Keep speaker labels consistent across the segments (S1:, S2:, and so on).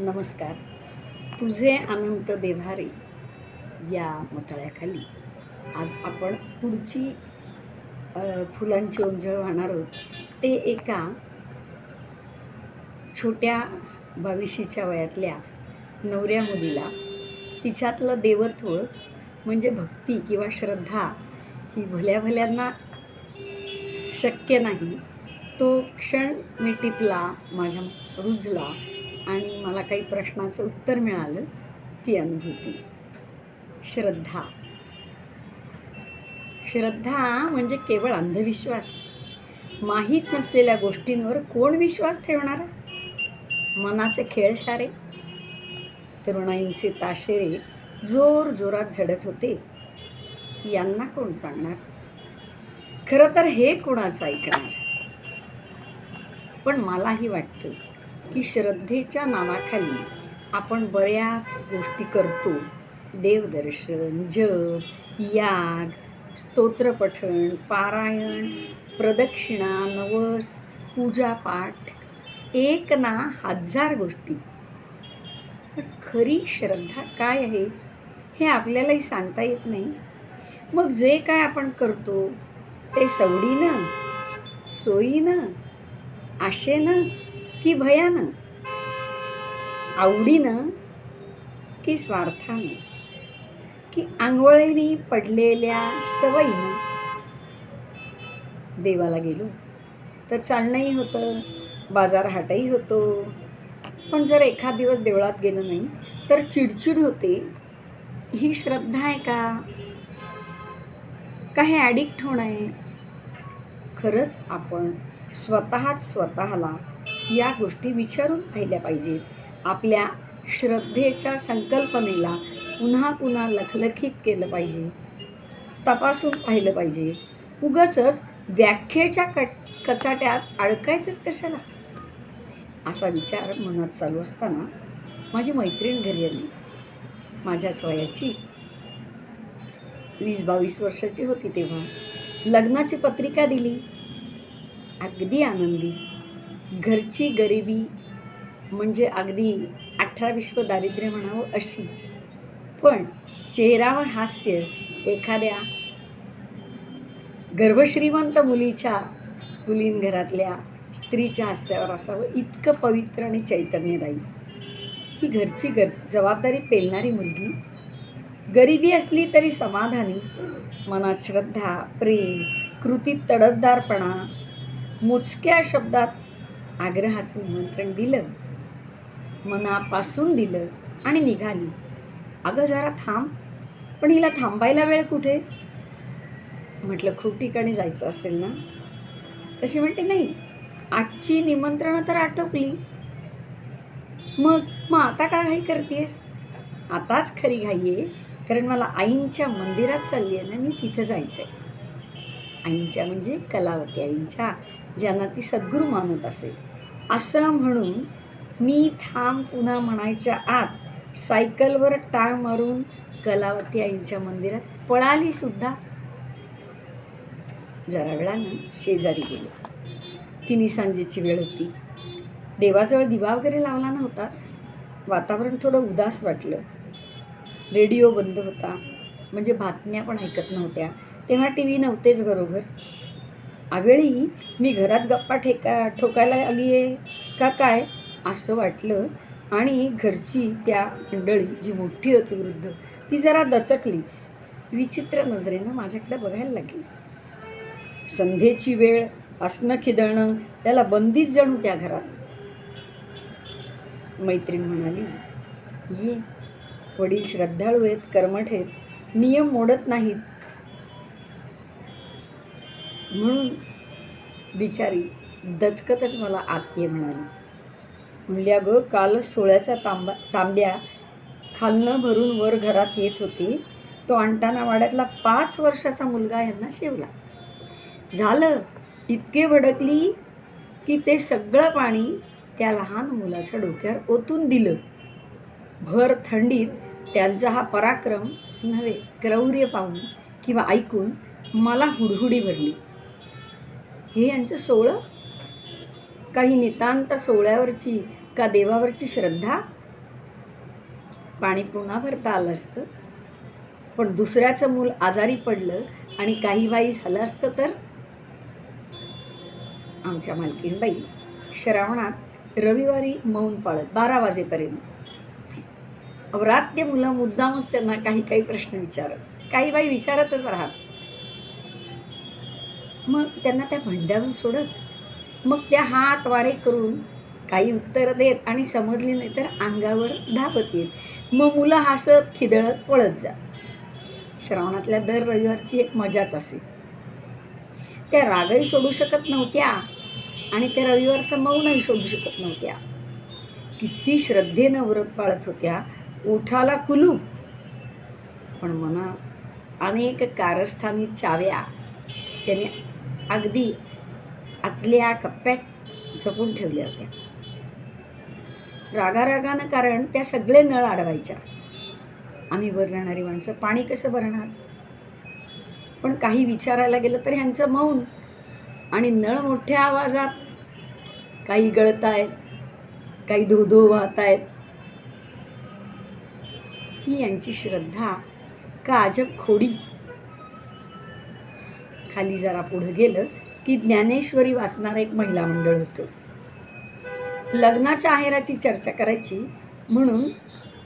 S1: नमस्कार. तुझे अनंत देव्हारे या मतळ्याखाली आज आपण पुढची फुलांची ओंजळ वाहणार आहोत. ते एका छोट्या बावीशीच्या वयातल्या नवऱ्या मुलीला तिच्यातलं देवत्व म्हणजे भक्ती किंवा श्रद्धा ही भल्या भल्यांना शक्य नाही. तो क्षण मी टिपला माझ्या रुजला आणि मला काही प्रश्नाचं उत्तर मिळालं ती अनुभूती. श्रद्धा. श्रद्धा म्हणजे केवळ अंधविश्वास. माहीत नसलेल्या गोष्टींवर कोण विश्वास ठेवणार? मनाचे खेळ सारे. तरुणाईंचे ताशेरे जोर जोरात झडत होते. यांना कोण सांगणार? खरं तर हे कोणाचं ऐकणार? पण मलाही वाटतं की श्रद्धेच्या नावाखाली आपण बऱ्याच गोष्टी करतो. देवदर्शन जप याग स्तोत्रपठण पारायण प्रदक्षिणा नवस पूजापाठ एक ना हजार गोष्टी. पण खरी श्रद्धा काय आहे हे आपल्यालाही सांगता येत नाही. मग जे काय आपण करतो ते सवडीनं सोयीनं आशेनं की भयानं आवडीनं की स्वार्थानं. की आंघोळीने पडलेल्या सवयीनं. देवाला गेलो तर चालणंही होतं बाजार हाटही होतो. पण जर एखाद दिवस देवळात गेलं नाही तर चिडचिड होते. ही श्रद्धा आहे का? का हे ॲडिक्ट होणं आहे? खरंच आपण स्वतःच स्वतःला या गोष्टी विचारून पाहिल्या पाहिजेत. आपल्या श्रद्धेच्या संकल्पनेला पुन्हा पुन्हा लखलखीत केलं पाहिजे. तपासून पाहिलं पाहिजे. उगाचच व्याख्येच्या कट कचाट्यात अडकायचंच कशाला? असा विचार मनात चालू असताना माझी मैत्रीण घरी आली. माझ्याच वयाची वीस बावीस वर्षाची होती तेव्हा. लग्नाची पत्रिका दिली. अगदी आनंदी. घरची गरिबी म्हणजे अगदी अठरा विश्व दारिद्र्य म्हणावं अशी. पण चेहऱ्यावर हास्य एखाद्या गर्भश्रीमंत मुलीच्या मुलीन घरातल्या स्त्रीच्या हास्यावर असावं इतकं पवित्र आणि चैतन्यदायी. ही घरची गर जबाबदारी पेलणारी मुलगी गरिबी असली तरी समाधानी मनात श्रद्धा प्रेम कृतीत तडतदारपणा मोजक्या शब्दात आग्रहाचं निमंत्रण दिलं. मनापासून दिलं आणि निघाली. अगं जरा थांब पण हिला थांबायला वेळ कुठे? म्हटलं खूप ठिकाणी जायचं असेल ना? तशी म्हणते नाही आजची निमंत्रणं तर आटोपली. मग मग आता का घाई करतेस? आताच खरी घाई आहे कारण मला आईंच्या मंदिरात चालली आहे ना मी तिथं जायचं आहे आईंच्या म्हणजे कलावती आईंच्या ज्यांना ती सद्गुरू मानत असे. असं म्हणून मी थांब पुन्हा म्हणायच्या आत सायकलवर टाळ मारून कलावती आईंच्या मंदिरात पळाली सुद्धा. जरा वेळानं शेजारी गेले. तिन्ही सांजेची वेळ होती. देवाजवळ दिवा वगैरे लावला नव्हताच. वातावरण थोडं उदास वाटलं. रेडिओ बंद होता. म्हणजे बातम्या पण ऐकत नव्हत्या. तेव्हा टी व्ही नव्हतेच घरोघर. आवेळी मी घरात गप्पा ठेका ठोकायला आली आहे का काय? असं वाटलं. आणि घरची त्या मंडळी जी मोठी होती वृद्ध ती जरा दचकलीच. विचित्र नजरेनं माझ्याकडे बघायला लागली. संध्येची वेळ हसणं खिदळणं त्याला बंदीच जणू त्या घरात. मैत्रीण म्हणाली ये वडील श्रद्धाळू आहेत कर्मठ आहेत नियम मोडत नाहीत. म्हणून बिचारी दचकतच मला आत ये म्हणाली. म्हणल्या अगं कालच सोळ्याच्या तांबा तांब्या खालनं भरून वर घरात येत होते. तो आणताना वाड्यातला पाच वर्षाचा मुलगा यांना शिवला. झालं इतके भडकली की ते सगळं पाणी त्या लहान मुलाच्या डोक्यावर ओतून दिलं. भर थंडीत त्यांचा हा पराक्रम नव्हे क्रौर्य पाहून किंवा ऐकून मला हुडहुडी भरली. हे यांचं सोहळं? काही नितांत सोहळ्यावरची का देवावरची श्रद्धा? पाणी पुन्हा भरता आलं असतं. पण दुसऱ्याचं मूल आजारी पडलं आणि काही वाई झालं असतं तर? आमच्या मालकीणबाई श्रावणात रविवारी मौन पाळत बारा वाजेपर्यंत. अवरात्य मुलं मुद्दामच त्यांना काही काही प्रश्न विचारत. काही बाई विचारतच राहत. मग त्यांना त्या भंड्यावरून सोडत मग त्या हात वारे करून काही उत्तरं देत आणि समजली नाही तर अंगावर धावत येत. मग मुलं हसत खिदळत पळत जा. श्रावणातल्या दर रविवारची एक मजाच असे. त्या रागही सोडू शकत नव्हत्या आणि त्या रविवारचा मौनही शोधू शकत नव्हत्या. किती श्रद्धेनं व्रत पाळत होत्या. ओठाला कुलूप पण मना अनेक कारस्थानी चाव्या. त्याने अगदी आतल्या कप्प्यात जपून ठेवल्या होत्या. रागारागानं कारण त्या सगळे नळ अडवायच्या. आम्ही भरणारी माणसं पाणी कसं भरणार? पण काही विचारायला गेलं तर ह्यांचं मौन आणि नळ मोठ्या आवाजात काही गळत आहेत काही धो धो वाहत आहेत ही यांची श्रद्धा का अजब खोडी? खाली जरा पुढं गेलं की ज्ञानेश्वरी वाचणारं एक महिला मंडळ होतं. लग्नाच्या आहेराची चर्चा करायची म्हणून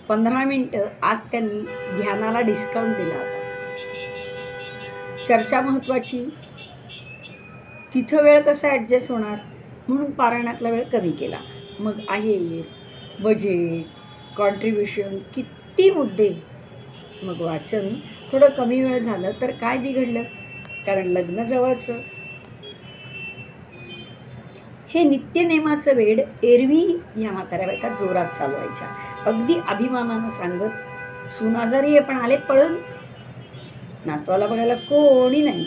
S1: पंधरा मिनटं आज त्यांनी ध्यानाला डिस्काउंट दिला होता. चर्चा महत्त्वाची तिथं वेळ कसा ॲडजस्ट होणार? म्हणून पारायणातला वेळ कमी केला. मग आहे बजेट कॉन्ट्रीब्युशन किती मुद्दे? मग वाचन. थोडं कमी वेळ झालं तर काय बिघडलं? कारण लग्न जवळचं. हे नित्यनेमाचं वेड एरवी या म्हाताऱ्या बायका जोरात चालवायच्या. अगदी अभिमानानं सांगत सुनाजारी आहे पण आले पळण नातवाला बघायला कोणी नाही.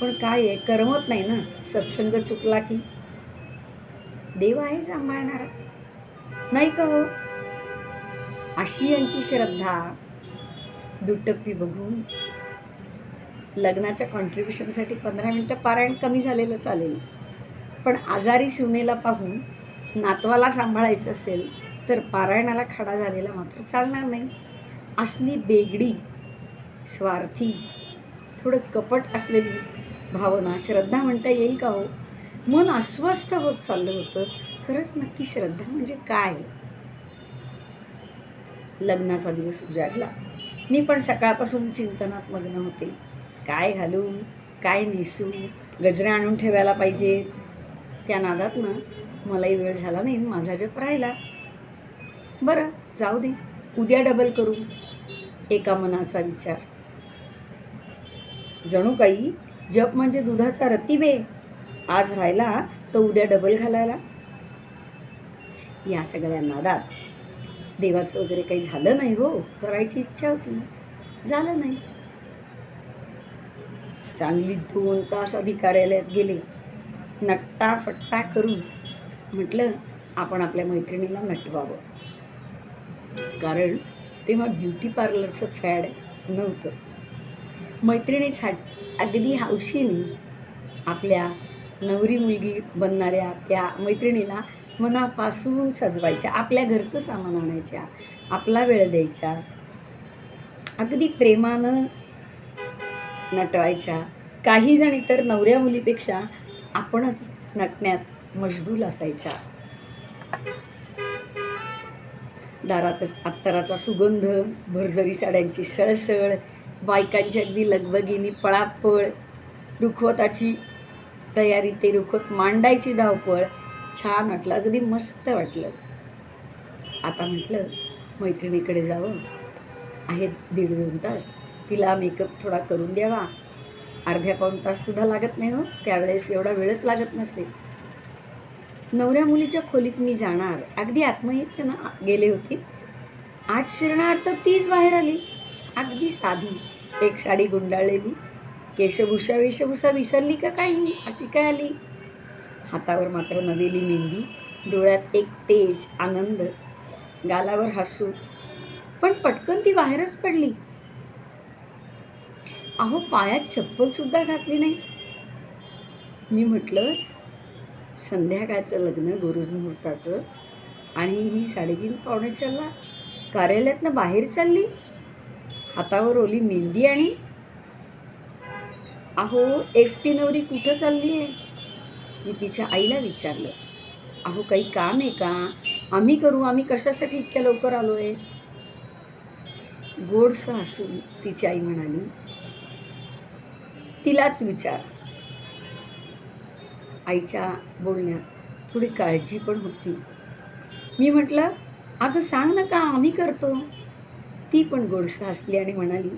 S1: पण काय आहे करमत नाही ना. सत्संग चुकला की. देव आहे सांभाळणारा. नाही का हो? अशी यांची श्रद्धा. दुटप्पी बघून लग्नाच्या कॉन्ट्रीब्युशनसाठी पंधरा मिनटं पारायण कमी झालेलं चालेल. पण आजारी सुनेला पाहून नातवाला सांभाळायचं असेल तर पारायणाला खडा झालेला मात्र चालणार नाही. असली बेगडी स्वार्थी थोडं कपट असलेली भावना श्रद्धा म्हणता येईल का हो? मन अस्वस्थ होत चाललं होतं. खरंच नक्की श्रद्धा म्हणजे काय? लग्नाचा दिवस उजाडला. मी पण सकाळपासून चिंतनात मग्न होते. काय घालू काय नेसू गजरे आणून ठेवायला पाहिजे. त्या नादातनं मलाही वेळ झाला नाही माझा जप राहिला. बरं जाऊ दे उद्या डबल करू. एका मनाचा विचार. जणू काही जप म्हणजे दुधाचा रतिबे. आज राहिला तर उद्या डबल घालायला. या सगळ्या नादात देवाचं वगैरे काही झालं नाही हो करायची इच्छा होती. झालं नाही. चांगली दोन तास आधी कार्यालयात गेले. नट्टाफट्टा करून म्हटलं आपण आपल्या मैत्रिणीला नटवावं. कारण तेव्हा ब्युटी पार्लरचं फॅड नव्हतं. मैत्रिणी छाट अगदी हौशीने आपल्या नवरी मुलगी बनणाऱ्या त्या मैत्रिणीला मनापासून सजवायच्या आपल्या घरचं सामान आणायच्या आपला वेळ द्यायच्या. अगदी प्रेमानं नटवायच्या. काही जणी तर नवऱ्या मुलीपेक्षा आपणच नटण्यात मशगूल असायच्या. दारातच अत्तराचा सुगंध भरजरी साड्यांची सळसळ बायकांची अगदी लगबगिनी पळापळ रुखवताची तयारी ते रुखवत मांडायची धावपळ छान वाटलं अगदी मस्त वाटलं. आता म्हटलं मैत्रिणीकडे जावं. आहेत दीड दोन तास. तिला मेकअप थोडा करून द्यावा. अर्ध्या पाऊण ताससुद्धा लागत नाही हो. त्यावेळेस एवढा वेळच लागत नसेल नवऱ्या मुलीच्या खोलीत मी जाणार. अगदी आत्महत्येनं गेले होते. आज शिरणार तर तीच बाहेर आली. अगदी साधी. एक साडी गुंडाळलेली. केशभूषा वेशभूषा विसरली का काही? अशी काय आली? हातावर मात्र नवेली मेहंदी. डोळ्यात एक तेज आनंद. गालावर हसू. पण पटकन ती बाहेरच पडली. अहो पायात चप्पलसुद्धा घातली नाही. मी म्हटलं संध्याकाळचं लग्न गुरुज मुहूर्ताचं आणि ही साडेतीन पावणे चालला कार्यालयातनं बाहेर चालली. हातावर ओली मेहंदी आणि अहो एकटी नवरी कुठं चालली आहे? मी तिच्या आईला विचारलं. अहो काही काम आहे का? आम्ही करू आम्ही कशासाठी इतक्या लवकर आलो आहे गोडसं हसून तिची आई म्हणाली तिलाच विचार. आईच्या बोलण्यात थोडी काळजी पण होती. मी म्हटलं अगं सांग ना का आम्ही करतो? ती पण गोडसा असली आणि म्हणाली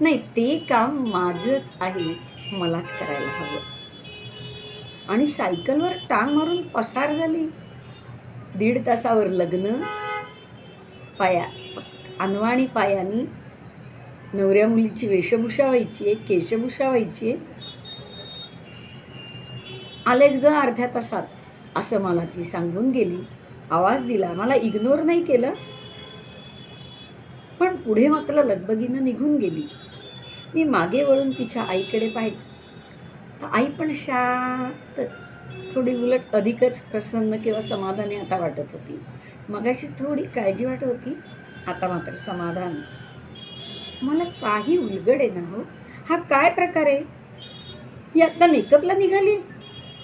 S1: नाही ते काम माझंच आहे मलाच करायला हवं. आणि सायकलवर टांग मारून पसार झाली. दीड तासावर लग्न पाया अनवाणी पायानी नवऱ्या मुलीची वेशभूषा व्हायची आहे केशभूषा व्हायची आहे. आलेच ग अर्ध्या तासात असं मला ती सांगून गेली. आवाज दिला मला इग्नोर नाही केलं. पण पुढे मात्र लगबगीनं निघून गेली. मी मागे वळून तिच्या आईकडे पाहिलं. तर आई पण शांत थोडी उलट अधिकच प्रसन्न किंवा समाधानी आता वाटत होती. मगाशी थोडी काळजी वाटत होती आता मात्र समाधान. मला काही उलगड आहे ना हो. हा काय प्रकार आहे? ही आत्ता मेकअपला निघाली.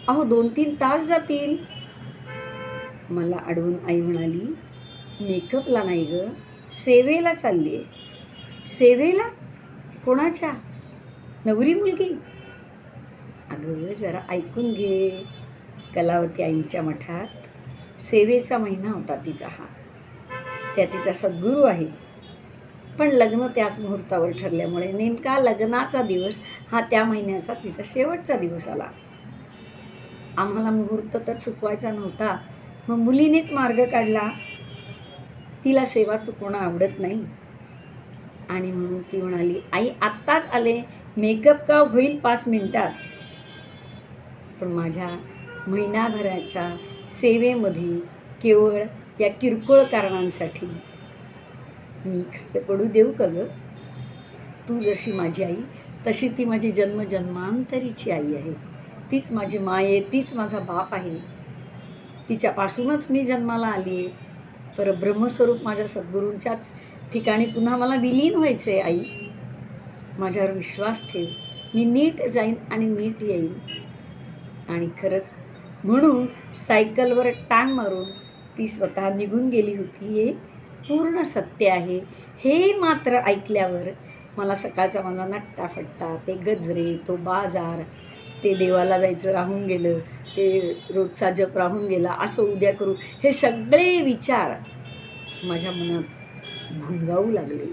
S1: अहो दोन तीन तास जातील. मला अडवून आई म्हणाली मेकअपला नाही ग सेवेला चालली आहे. सेवेला? कोणाच्या? नवरी मुलगी. अगं जरा ऐकून घे. कलावती आईंच्या मठात सेवेचा महिना होता तिचा हा. त्या तिचा सद्गुरू आहे. पण लग्न त्याच मुहूर्तावर ठरल्यामुळे नेमका लग्नाचा दिवस हा त्या महिन्याचा तिचा शेवटचा दिवस आला. आम्हाला मुहूर्त तर चुकवायचा नव्हता. मग मुलीनेच मार्ग काढला. तिला सेवा चुकवणं आवडत नाही. आणि म्हणून ती म्हणाली आई आत्ताच आले. मेकअप का होईल पाच मिनटात? पण माझ्या महिनाभराच्या सेवेमध्ये केवळ या किरकोळ कारणांसाठी मी खड्ड पडू देऊ का ग? तू जशी माझी आई तशी ती माझी जन्मजन्मांतरीची आई आहे. तीच माझी माय आहे तीच माझा बाप आहे. तिच्यापासूनच मी जन्माला आली आहे. पर ब्रह्मस्वरूप माझ्या सद्गुरूंच्याच ठिकाणी पुन्हा मला विलीन व्हायचं आहे आई. माझ्यावर विश्वास ठेव. मी नीट जाईन आणि नीट येईन. आणि खरंच म्हणून सायकलवर टांग मारून ती स्वतः निघून गेली होती हे पूर्ण सत्य आहे हे मात्र ऐकल्यावर मला सकाळचा माझा नट्टाफट्टा ते गजरे तो बाजार ते देवाला जायचं राहून गेलं ते रोजचा जप राहून गेला असं उद्या करू हे सगळे विचार माझ्या मनात भंगावू लागले.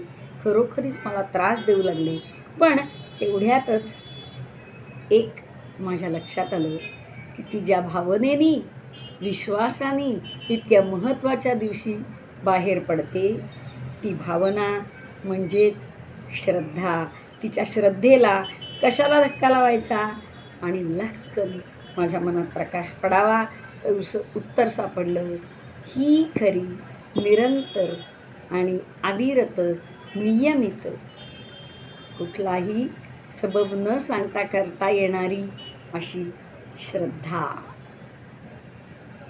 S1: खरोखरीच मला त्रास देऊ लागले. पण तेवढ्यातच एक माझ्या लक्षात आलं की ती ज्या भावनेनी विश्वासाने इतक्या महत्त्वाच्या दिवशी बाहेर पडते. ती भावना म्हणजेच श्रद्धा. तिच्या श्रद्धेला कशाला धक्का लावायचा? आणि लक्कन माझ्या मनात प्रकाश पडावा तर उस उत्तर सापडलं. ही खरी निरंतर आणि अविरत नियमित कुठलाही सबब न सांगता करता येणारी अशी श्रद्धा.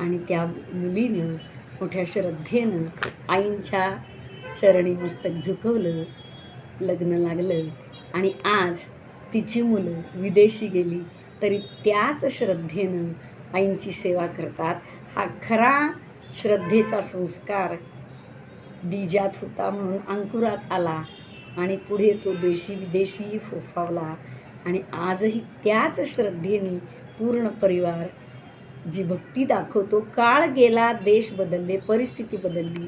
S1: आणि त्या मुलीनं मोठ्या श्रद्धेनं आईंच्या चरणी मस्तक झुकवलं लग्न लागलं आणि आज तिची मुलं विदेशी गेली तरी त्याच श्रद्धेनं आईंची सेवा करतात. हा खरा श्रद्धेचा संस्कार बीजात होता म्हणून अंकुरात आला आणि पुढे तो देशी विदेशीही फोफावला आणि आजही त्याच श्रद्धेने पूर्ण परिवार जी भक्ती दाखवतो काळ गेला देश बदलले परिस्थिती बदलली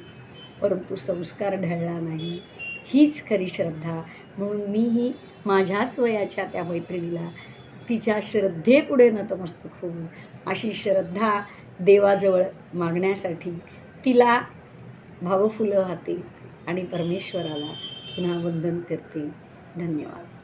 S1: परंतु संस्कार ढळला नाही. हीच खरी श्रद्धा. म्हणून मीही माझ्याच वयाच्या त्या मैत्रिणीला तिच्या श्रद्धेपुढे नतमस्तक होऊन अशी श्रद्धा देवाजवळ मागण्यासाठी तिला भावफुलं वाहते आणि परमेश्वराला पुन्हा वंदन करते. धन्यवाद.